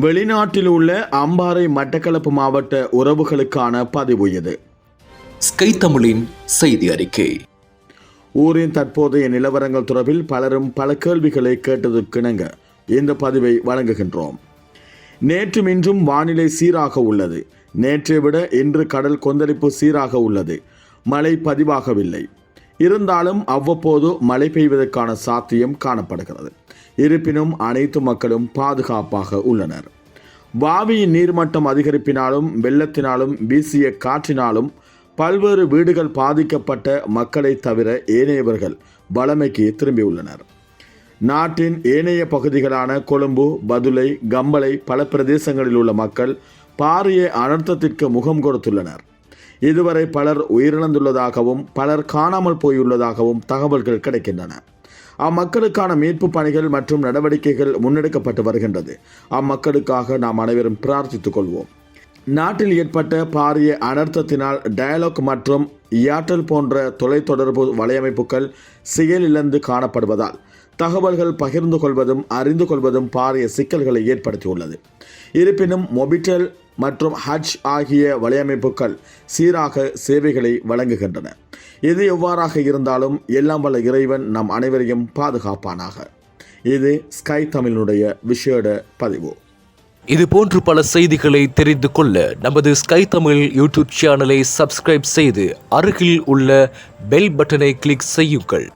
வெளிநாட்டில் உள்ள அம்பாறை மட்டக்களப்பு மாவட்ட உறவுகளுக்கான பதிவு இது. ஸ்கை தமிழின் செய்தி அறிக்கை. ஊரின் தற்போதைய நிலவரங்கள் தொடர்பில் பலரும் பல கேள்விகளை கேட்டதற்கிணங்க இந்த பதிவை வழங்குகின்றோம். நேற்றும் இன்றும் வானிலை சீராக உள்ளது. நேற்றை விட இன்று கடல் கொந்தளிப்பு சீராக உள்ளது. மழை பதிவாகவில்லை. இருந்தாலும் அவ்வப்போது மழை பெய்வதற்கான சாத்தியம் காணப்படுகிறது. இருப்பினும் அனைத்து மக்களும் பாதுகாப்பாக உள்ளனர். பாவியின் நீர்மட்டம் அதிகரிப்பினாலும் வெள்ளத்தினாலும் வீசிய காற்றினாலும் பல்வேறு வீடுகள் பாதிக்கப்பட்ட மக்களை தவிர ஏனையவர்கள் வளமைக்கு திரும்பியுள்ளனர். நாட்டின் ஏனைய பகுதிகளான கொழும்பு பதுளை கம்பளை பல பிரதேசங்களில் உள்ள மக்கள் பாரிய அனர்த்தத்திற்கு முகம் கொடுத்துள்ளனர். இதுவரை பலர் உயிரிழந்துள்ளதாகவும் பலர் காணாமல் போயுள்ளதாகவும் தகவல்கள் கிடைக்கின்றன. அம்மக்களுக்கான மீட்பு பணிகள் மற்றும் நடவடிக்கைகள் முன்னெடுக்கப்பட்டு வருகின்றது. அம்மக்களுக்காக நாம் அனைவரும் பிரார்த்தித்துக் கொள்வோம். நாட்டில் ஏற்பட்ட பாரிய அனர்த்தத்தினால் டயலாக் மற்றும் ஏர்டெல் போன்ற தொலைத்தொடர்பு வலையமைப்புகள் செயலிழந்து காணப்படுவதால் தகவல்கள் பகிர்ந்து கொள்வதும் அறிந்து கொள்வதும் பாரிய சிக்கல்களை ஏற்படுத்தியுள்ளது. இருப்பினும் மொபிட்டெல் மற்றும் ஹஜ் ஆகிய வலையமைப்புகள் சீராக சேவைகளை வழங்குகின்றன. எது எவ்வாறாக இருந்தாலும் எல்லாம் வல்ல இறைவன் நம் அனைவரையும் பாதுகாப்பானாக. இது ஸ்கை தமிழினுடைய விஷேட பதிவு. இது போன்று பல செய்திகளை தெரிந்து கொள்ள நமது ஸ்கை தமிழ் யூடியூப் சேனலை சப்ஸ்கிரைப் செய்து அருகில் உள்ள பெல் பட்டனை கிளிக் செய்யுங்கள்.